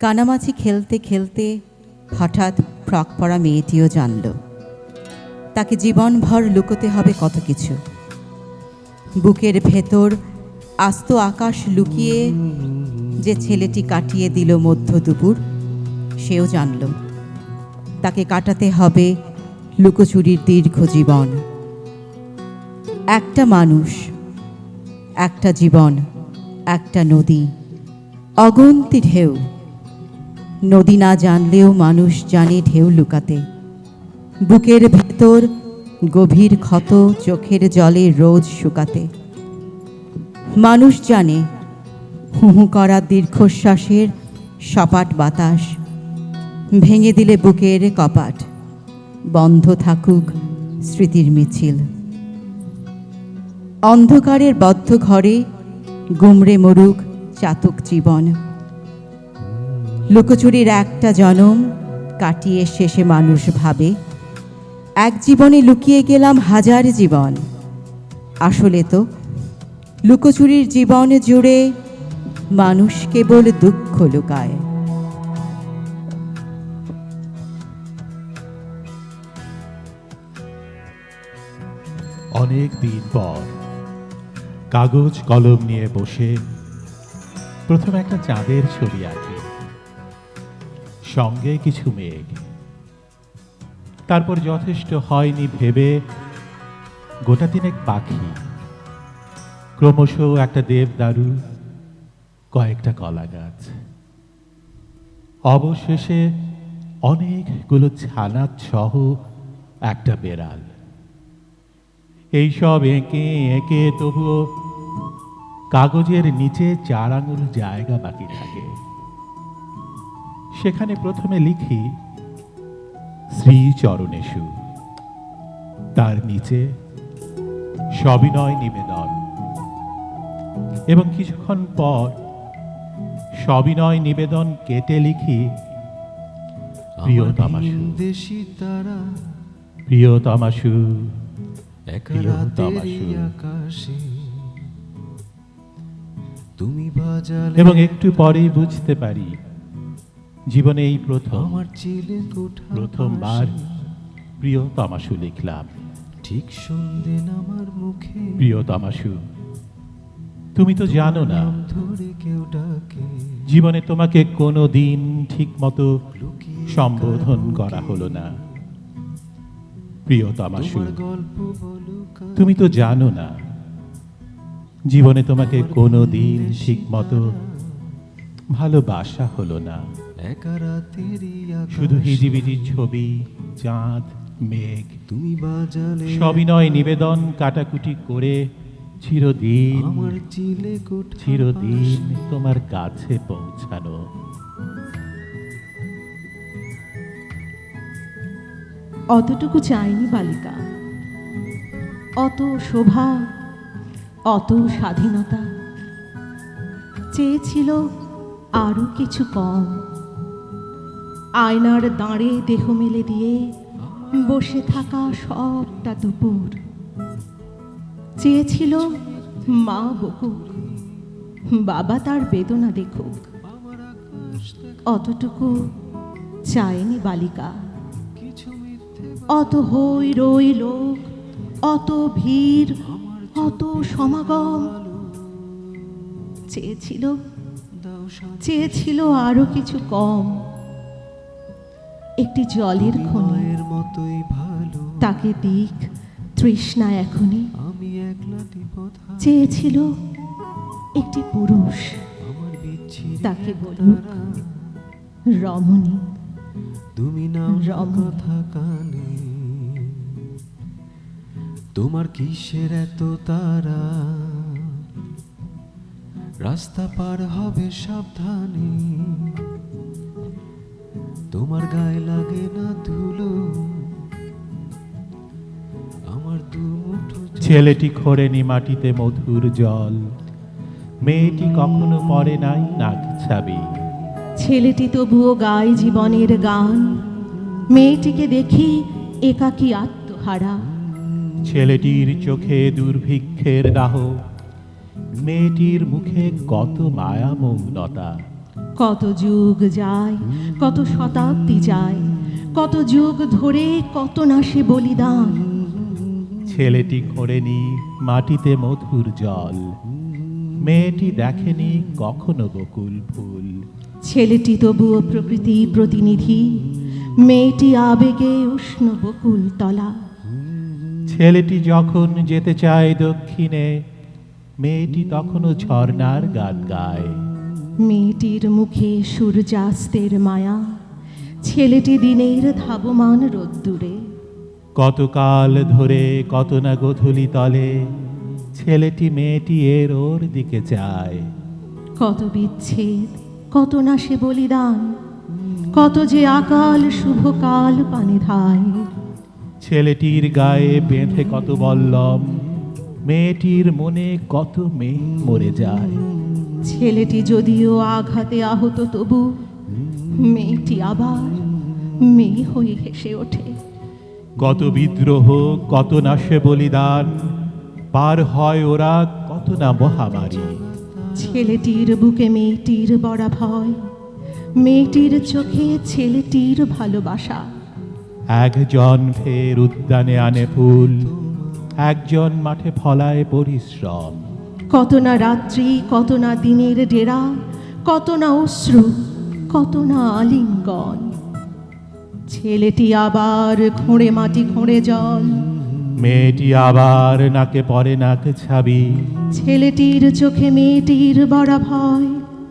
কানামাছি খেলতে খেলতে হঠাৎ ফ্রক পরা মেয়েটিও জানল, তাকে জীবনভর লুকোতে হবে কত কিছু। বুকের ভেতর আস্ত আকাশ লুকিয়ে যে ছেলেটি কাটিয়ে দিল মধ্য দুপুর, সেও জানল, তাকে কাটাতে হবে লুকোচুরির দীর্ঘ জীবন। একটা মানুষ, একটা জীবন, একটা নদী, অগন্তি ঢেউ। নদী না জানলেও মানুষ জানে ঢেউ লুকাতে। বুকের ভেতর গভীর ক্ষত, চোখের জলে রোজ শুকাতে। মানুষ জানে হুহু করা দীর্ঘশ্বাসের সপাট বাতাস। ভেঙে দিলে বুকের কপাট, বন্ধ থাকুক স্মৃতির মিছিল। অন্ধকারের বদ্ধ ঘরে গুমড়ে মরুক চাতক জীবন। লুকোচুরির একটা জনম কাটিয়ে শেষে মানুষ ভাবে, এক জীবনে লুকিয়ে গেলাম হাজার জীবন। আসলে তো লুকোচুরির জীবন জুড়ে মানুষ কেবল দুঃখ লুকায়। অনেক দিন পর কাগজ কলম নিয়ে বসে প্রথম একটা চাঁদের ছবি আঁকি। সঙ্গে কিছু মেঘ তারপর যথেষ্ট হয়নি ভেবে গোটা তিনেক পাখি। ক্রমশ একটা দেবদারু, কয়েকটা কলা গাছ অবশেষে অনেকগুলো ছানাত সহ একটা বেড়াল। এইসব এঁকে এঁকে তবুও কাগজের নিচে চার আঙুল জায়গা বাকি থাকে। সেখানে প্রথমে লিখি শ্রীচরণেশু তার নিচে সবিনয় নিবেদন। এবং কিছুক্ষণ পর সবিনয় নিবেদন কেটে লিখি প্রিয়তমাশু প্রিয়তমাশু এবং একটু পরেই বুঝতে পারি জীবনে এই প্রথম প্রথমবার প্রিয় তামাশু লিখলাম। ঠিক সন্ধে আমার মুখে প্রিয় তামাশু তুমি তো জানো না জীবনে তোমাকে কোনো দিন ঠিক মতো সম্বোধন করা। হলো না। প্রিয় তামাশু তুমি তো জানো না। জীবনে তোমাকে কোনো দিন ঠিক মতো ভালোবাসা হলো না। শুধু হিজিবিজির ছবি চাঁদ মেঘ। তুমি বাজালে সবিনয় নিবেদন কাটাকুটি করে চিরদিন। আমার চিলে চিরদিন তোমার কাছে পৌঁছানো। অতটুকু চায়নি বালিকা। অত শোভা অত স্বাধীনতা। চেয়েছিল আরও কিছু কম। আয়নার দাঁড়ে দেহ মেলে দিয়ে বসে থাকা সবটা দুপুর। চেয়েছিল মা বকুক, বাবা তার বেদনা দেখুক। অতটুকু চায়নি বালিকা। অত হই রই লোক, অত ভিড়, অত সমাগম। চেয়েছিল চেয়েছিল আরও কিছু কম। একটি জলের খনি। মতোই ভালো। তাকে দিক তৃষ্ণা এখনই। চেয়েছিল একটি পুরুষ। তাকে বলুক রমণী। তুমি নাও না রমণী। কথা কানে। তোমার কিসের এত তারা? রাস্তা পার হবে সাবধানে। তোমার গায়ে লাগে না ধুলো। আমার ছেলেটি খোরেনি মাটিতে মধুর জল। মেয়েটি কখনো পরে নাই নাক ছাবি। ছেলেটি তবুও গায় জীবনের গান। মেয়েটিকে দেখি একাকী আত্মহারা। ছেলেটির চোখে দুর্ভিক্ষের দাহ। মেয়েটির মুখে কত মায়া মৌনতা কত যুগ যায় কত শতাব্দী যায় কত যুগ ধরে কত না সে বলিদান। ছেলেটি খোঁড়েনি মাটিতে মধুর জল মেয়েটি দেখেনি কখনো বকুল ফুল। ছেলেটি তবুও প্রকৃতি প্রতিনিধি মেয়েটি আবেগে উষ্ণ বকুল তলা। ছেলেটি যখন যেতে চায় দক্ষিণে মেয়েটি তখনও ঝর্ণার গান গায়। মেয়েটির মুখে সূর্যাস্তের মায়া ছেলেটি দিনের ধাবমান রোদ্দুরে। কতকাল ধরে কত না গোধূলি তলে ছেলেটি মেয়েটি এর ওর দিকে চায়। কত বিচ্ছেদ কত না সে বলিদান কত যে আকাল শুভকাল পানে ধায়। ছেলেটির গায়ে বেঁধে কত বল্লম মেয়েটির মনে কত মেয়ে মরে যায়। ছেলেটি যদিও আঘাতে আহত তবু মেয়েটি আবার মেয়ে হয়ে হেসে ওঠে। কত বিদ্রোহ কত না সে বলিদান পার হয় ওরা কত না মহামারী। ছেলেটির বুকে মেয়েটির বড়া ভয় মেয়েটির চোখে ছেলেটির ভালোবাসা। একজন ফের উদ্যানে আনে ফুল একজন মাঠে ফলায় পরিশ্রম। কত না রাত্রি কত না দিনের ডেরা কত না অশ্রু কত না আলিঙ্গন। ছেলেটি আবার খোঁড়ে মাটি খোঁড়ে জল। মেয়েটি আবার নাকে পরে নাক ছাবি। ছেলেটির চোখে মেয়েটির বড়া ভয়।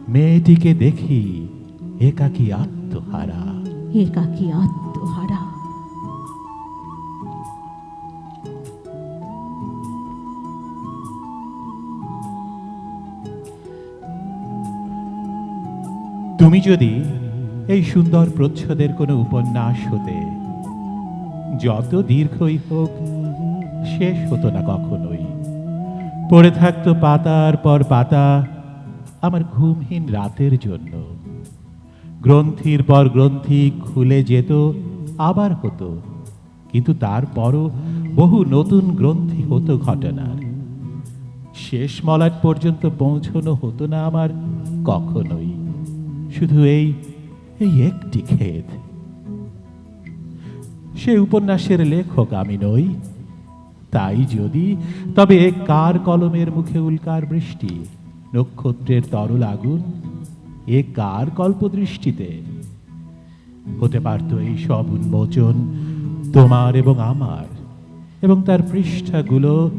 মেয়েটিকে দেখি একাকী আত্মহারা। একাকী আত্মহারা। তুমি যদি এই সুন্দর প্রচ্ছদের কোনো উপন্যাস হতে, যত দীর্ঘই হোক, শেষ হতো না কখনোই। পড়ে থাকতো পাতার পর পাতা আমার ঘুমহীন রাতের জন্য। গ্রন্থির পর গ্রন্থি খুলে যেত, আবার হতো। কিন্তু তারপরও বহু নতুন গ্রন্থি হতো ঘটনার। শেষ মলাট পর্যন্ত পৌঁছনো হতো না আমার কখনোই। শুধু এই এই একটি ক্ষেত সে উপন্যাসের লেখক আমি নই, তাই যদি, তবে কার কলমের মুখে উল্কার বৃষ্টি, নক্ষত্রের তরল আগুন, এ কার কল্পদৃষ্টিতে? হতে পারত এই সব উন্মোচন তোমার এবং আমার, এবং তার পৃষ্ঠাগুলো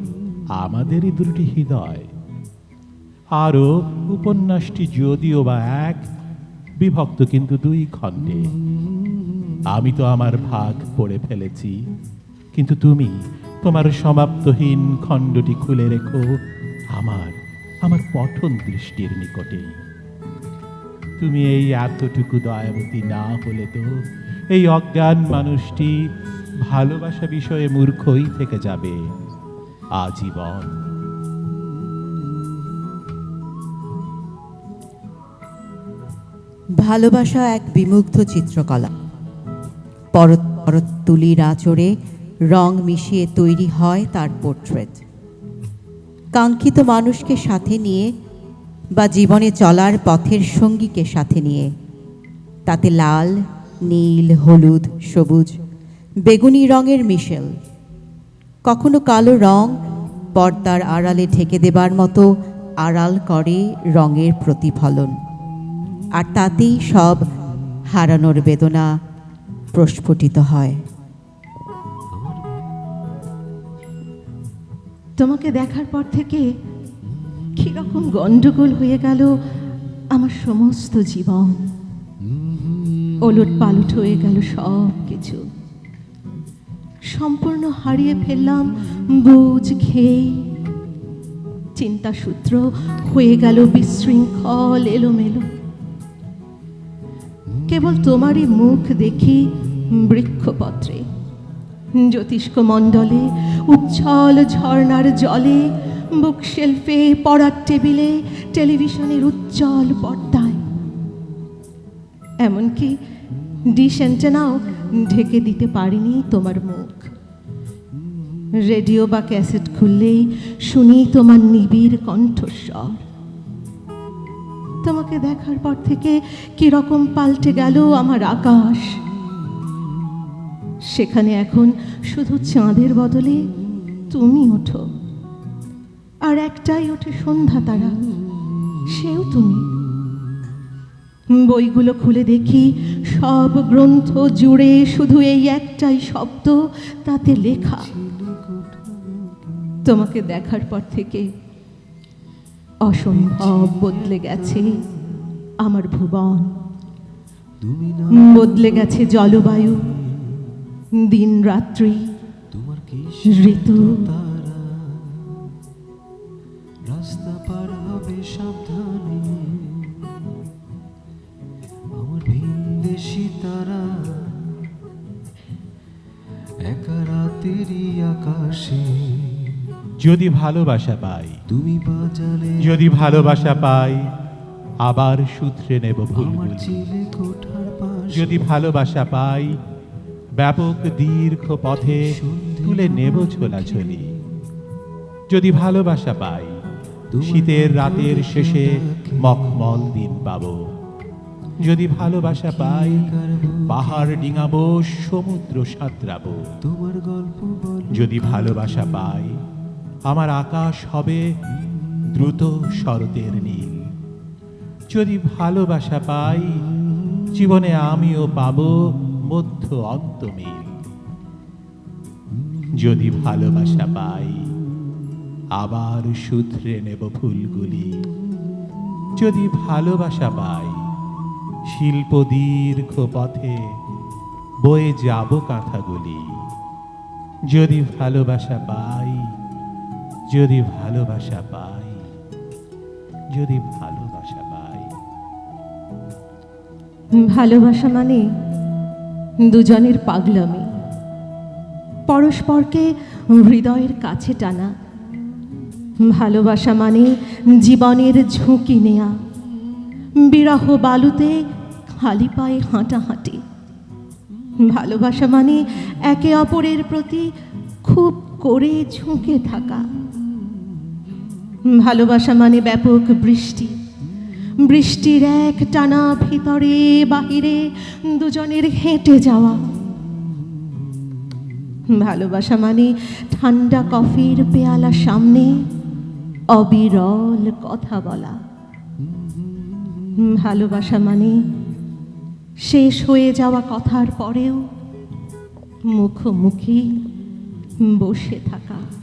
আমাদেরই দুটি হৃদয়। আরও উপন্যাসটি যদিও বা এক বিভক্ত কিন্তু দুই খণ্ডে। আমি তো আমার ভাগ পড়ে ফেলেছি। কিন্তু তুমি তোমার সমাপ্তহীন খণ্ডটি খুলে রেখো আমার আমার পঠন দৃষ্টির নিকটে। তুমি এই এতটুকু দয়াবতী না হলে তো এই অজ্ঞান মানুষটি ভালোবাসা বিষয়ে মূর্খই থেকে যাবে। আজীবন ভালোবাসা এক বিমুগ্ধ চিত্রকলা। পরত পরত তুলির আঁচড়ে রং মিশিয়ে তৈরি হয় তার পোর্ট্রেট। কাঙ্ক্ষিত মানুষকে সাথে নিয়ে বা জীবনে চলার পথের সঙ্গীকে সাথে নিয়ে, তাতে লাল, নীল, হলুদ, সবুজ, বেগুনি রঙের মিশেল, কখনো কালো রং পর্দার আড়ালে ঢেকে দেবার মতো আড়াল করে রঙের প্রতিফলন। আর তাতেই সব হারানোর বেদনা প্রস্ফুটিত হয়। তোমাকে দেখার পর থেকে কীরকম গন্ডগোল হয়ে গেল আমার সমস্ত জীবন। ওলট পালট হয়ে গেল সব কিছু। সম্পূর্ণ হারিয়ে ফেললাম বুঝ খেয়ে। চিন্তা সূত্র হয়ে গেল বিশৃঙ্খল এলোমেলো। কেবল তোমারই মুখ দেখি বৃক্ষপত্রে। জ্যোতিষ্ক মণ্ডলে, উচ্ছল ঝর্ণার জলে বুকশেলফে পড়ার টেবিলে, টেলিভিশনের উজ্জ্বল পর্দায়। এমনকি ডিশ অ্যান্টেনাও ঢেকে দিতে পারিনি তোমার মুখ। রেডিও বা ক্যাসেট খুললেই শুনি তোমার নিবিড় কণ্ঠস্বর। তোমাকে দেখার পর থেকে কীরকম পাল্টে গেল আমার আকাশ। সেখানে এখন শুধু চাঁদের বদলে তুমি ওঠো। আর একটাই ওঠে সন্ধ্যা তারা, সেও তুমি। বইগুলো খুলে দেখি, সব গ্রন্থ জুড়ে শুধু এই একটাই শব্দ, তাতে লেখা। তোমাকে দেখার পর থেকে অসম্ভব বদলে গেছে আমার ভুবন। বদলে গেছে জলবায়ু, দিন রাত্রি, ঋতু। রাস্তা পার হবে সাবধানে। আমার ভিনদেশি তারা একা রাতেরই আকাশে। যদি ভালোবাসা পাই তুমি বাজালে যদি ভালোবাসা পাই আবার সূত্রে নেব পাশে। যদি ভালোবাসা পাই ব্যাপক দীর্ঘ পথে তুলে নেব ছোলাছলি যদি ভালোবাসা পাই শীতের রাতের শেষে মখমল দিন পাব। যদি ভালোবাসা পাই পাহাড় ডিঙাবো সমুদ্র সাঁতরাবো। তোমার গল্প যদি ভালোবাসা পাই আমার আকাশ হবে দ্রুত শরতের নীল। যদি ভালোবাসা পাই, জীবনে আমিও পাব মধ্য অন্তমিল যদি ভালোবাসা পাই, আবার সূত্রে নেব ফুলগুলি। যদি ভালোবাসা পাই, শিল্প দীর্ঘ পথে বয়ে যাব কাঁথাগুলি। যদি ভালোবাসা পাই যদি ভালোবাসা পাই, যদি ভালোবাসা পাই। ভালোবাসা মানে দুজনের পাগলামি। পরস্পরকে হৃদয়ের কাছে টানা। ভালোবাসা মানে জীবনের ঝুঁকি নেয়া। বিরহ বালুতে খালি পায়ে হাঁটাহাঁটি। ভালোবাসা মানে একে অপরের প্রতি খুব করে ঝুঁকে থাকা। ভালোবাসা মানে ব্যাপক বৃষ্টি। বৃষ্টির এক টানা ভিতরে, বাহিরে দুজনের হেঁটে যাওয়া। ভালোবাসা মানে ঠান্ডা কফির পেয়ালা সামনে অবিরল কথা বলা। ভালোবাসা মানে শেষ হয়ে যাওয়া কথার পরেও মুখোমুখি বসে থাকা।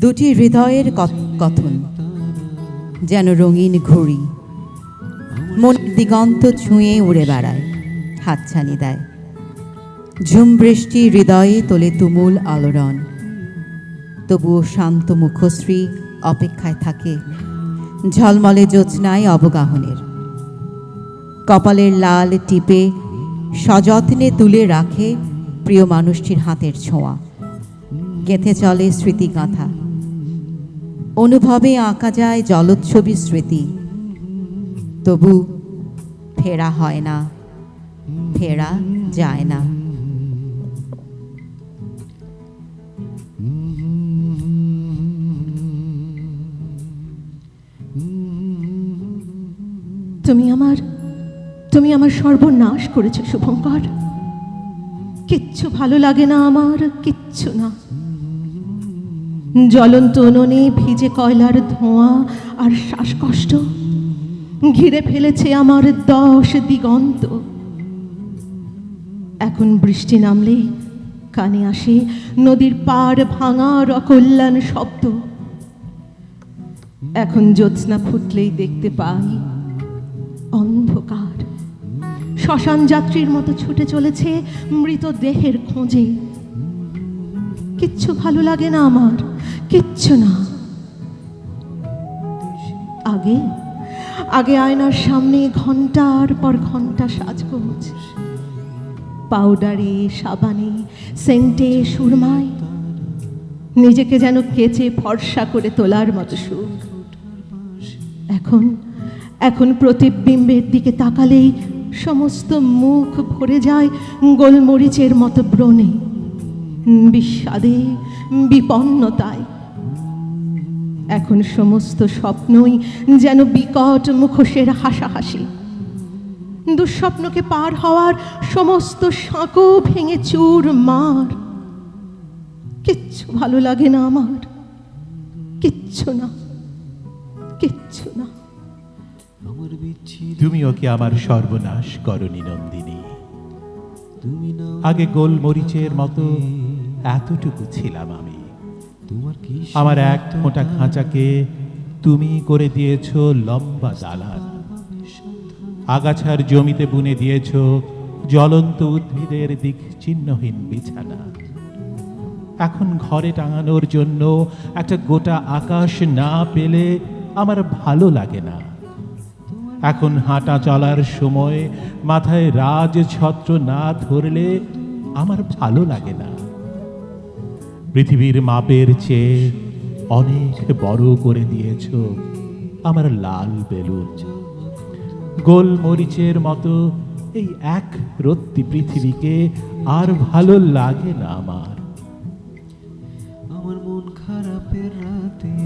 দুটি হৃদয়ের কথ- কথন যেন রঙিন ঘড়ি। মন দিগন্ত ছুঁয়ে উড়ে বেড়ায়, হাতছানি দেয়। ঝুম বৃষ্টি হৃদয়ে তোলে তুমুল আলোড়ন। তবুও শান্ত মুখশ্রী অপেক্ষায় থাকে, ঝলমলে জ্যোৎস্নায় অবগাহনের। কপালের লাল টিপে সযত্নে তুলে রাখে প্রিয় মানুষটির হাতের ছোঁয়া। গেথে চলে স্মৃতিগাথা। অনুভবে আঁকা যায় জলোচ্ছবি স্মৃতি। তবু ফেরা হয় না, ফেরা যায় না। তুমি আমার তুমি আমার সর্বনাশ করেছ, শুভঙ্কর। কিচ্ছু ভালো লাগে না আমার, কিচ্ছু না। জ্বলন্ত উনুনে ভিজে কয়লার ধোঁয়া আর শ্বাসকষ্ট। ঘিরে ফেলেছে আমার দশ দিগন্ত। এখন বৃষ্টি নামলে কানে আসে নদীর পাড় ভাঙার অকল্যাণ শব্দ। এখন জ্যোৎস্না ফুটলেই দেখতে পাই অন্ধকার। শ্মশান যাত্রীর মতো ছুটে চলেছে মৃতদেহের খোঁজে। কিচ্ছু ভালো লাগে না আমার। কিচ্ছু না। আগে আগে আয়নার সামনে ঘণ্টার পর ঘণ্টা সাজগোজ। পাউডারে, সাবানে, সেন্টে, সুরমায়। নিজেকে যেন কেচে ফর্সা করে তোলার মতো সুখ এখন এখন প্রতিবিম্বের দিকে তাকালেই সমস্ত মুখ ভরে যায় গোলমরিচের মতো ব্রণে। বিষাদে, বিপন্নতায়। এখন সমস্ত স্বপ্নই যেন বিকট মুখোশের হাসাহাসি। দুঃস্বপ্নকে পার হওয়ার সমস্ত সাঁকো ভেঙে চুর মার। কিচ্ছু ভালো লাগে না আমার। কিচ্ছু না। কিচ্ছু না। তুমি ওকে আমার সর্বনাশ করনি নন্দিনী? আগে গোল মরিচের মতো এতটুকু ছিলাম আমি। আমার এক ফোঁটা খাঁচাকে তুমি করে দিয়েছ লম্বা দালান। আগাছার জমিতে বুনে দিয়েছ জ্বলন্ত উদ্ভিদের দিক চিহ্নহীন বিছানা। এখন ঘরে টাঙানোর জন্য একটা গোটা আকাশ না পেলে আমার ভালো লাগে না। এখন হাঁটা চলার সময় মাথায় রাজ ছত্র না ধরলে আমার ভালো লাগে না। পৃথিবীর মাপের চেয়ে অনেক বড় করে দিয়েছ আমার লাল বেলুন। গোল মরিচের মতো এই এক রত্তি পৃথিবীকে আর ভালো লাগে না আমার। আমার মন খারাপের রাতে।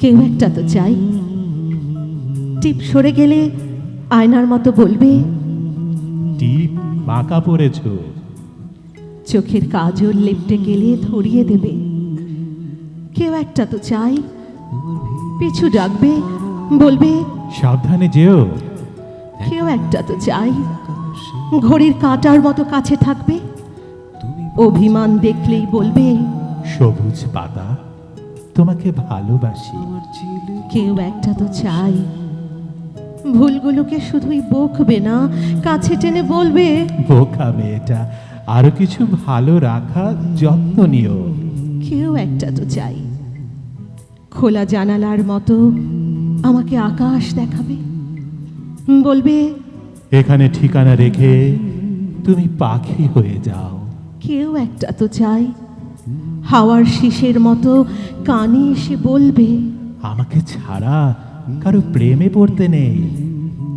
কেউ একটা তো চাই। টিপ সরে গেলে আয়নার মতো বলবে টিপ বাঁকা পড়েছ। চোখের কাজল লেপটে গেলে ধরিয়ে দেবে। কেউ একটা তো চাই পিছু ডাকবে বলবে সাবধানে যেও। কেউ একটা তো চাই ঘড়ির কাঁটার মতো কাছে থাকবে অভিমান দেখলেই বলবে সবুজ পাতা তোমাকে ভালোবাসি। কেউ একটা তো চাই ভুলগুলোকে শুধুই বকবে না কাছে টেনে বলবে বোকা মেয়েটা আরও কিছু ভালো রাখা যত্ন নিও। কেউ একটা তো চাই। খোলা জানালার মতো আমাকে আকাশ দেখাবে। বলবে এখানে ঠিকানা রেখে তুমি পাখি হয়ে যাও। কেউ একটা তো চাই। হাওয়ার শীষের মতো কানে এসে বলবে আমাকে ছাড়া কারও প্রেমে পড়তে নেই।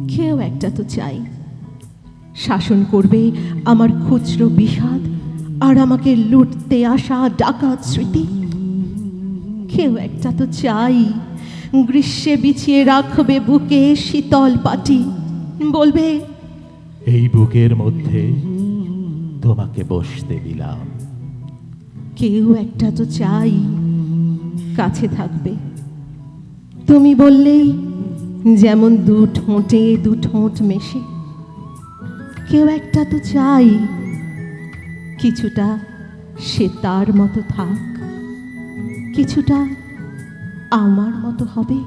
কেউ একটা তো চাই। শাসন করবে আমার খুচরো বিষাদ আর আমাকে লুটতে আসা ডাকাত স্মৃতি। কেউ একটা তো চাই। গ্রীষ্মে বিছিয়ে রাখবে বুকে শীতল পাটি। বলবে এই বুকের মধ্যে তোমাকে বসতে দিলাম। কেউ একটা তো চাই। কাছে থাকবে। তুমি বললেই যেমন দু ঠোঁটে দু ঠোঁট মেশে, কেউ একটা তো চাই কিছুটা সে তার মতো থাক, কিছুটা আমার মতো হবে।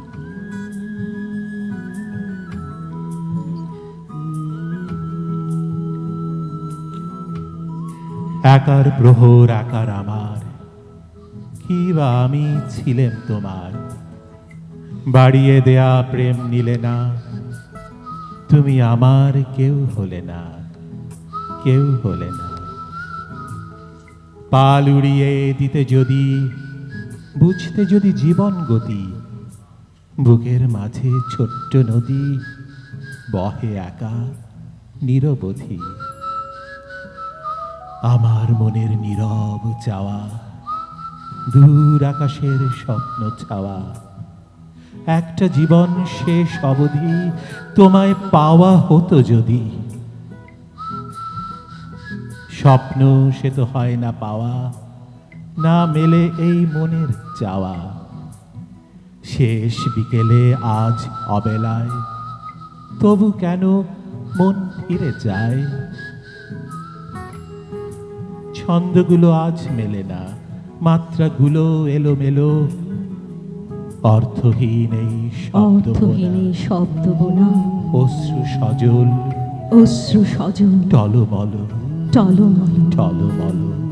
একার প্রহর আকার আমার, কি বা আমি ছিলেম তোমার? বাড়িয়ে দেয়া প্রেম নিলে না। তুমি আমার কেউ হলে না, কেউ হলে না। পাল উড়িয়ে দিতে যদি, বুঝতে যদি জীবন গতি, বুকের মাঝে ছোট্ট নদী বহে একা নিরবধি। আমার মনের নীরব চাওয়া, দূর আকাশের স্বপ্ন ছাওয়া একটা জীবন শেষ অবধি তোমায় পাওয়া হতো যদি। স্বপ্ন সে তো হয় না পাওয়া, না মেলে এই মনের চাওয়া। শেষ বিকেলে আজ অবেলায়, তবু কেন মন ফিরে যায়? ছন্দগুলো আজ মেলে না, মাত্রাগুলো এলোমেলো অর্থহীন এই অর্থহীন এই শব্দ বোনা। অশ্রু সজল। অশ্রু সজল। টলমল। টলমল। টলমল।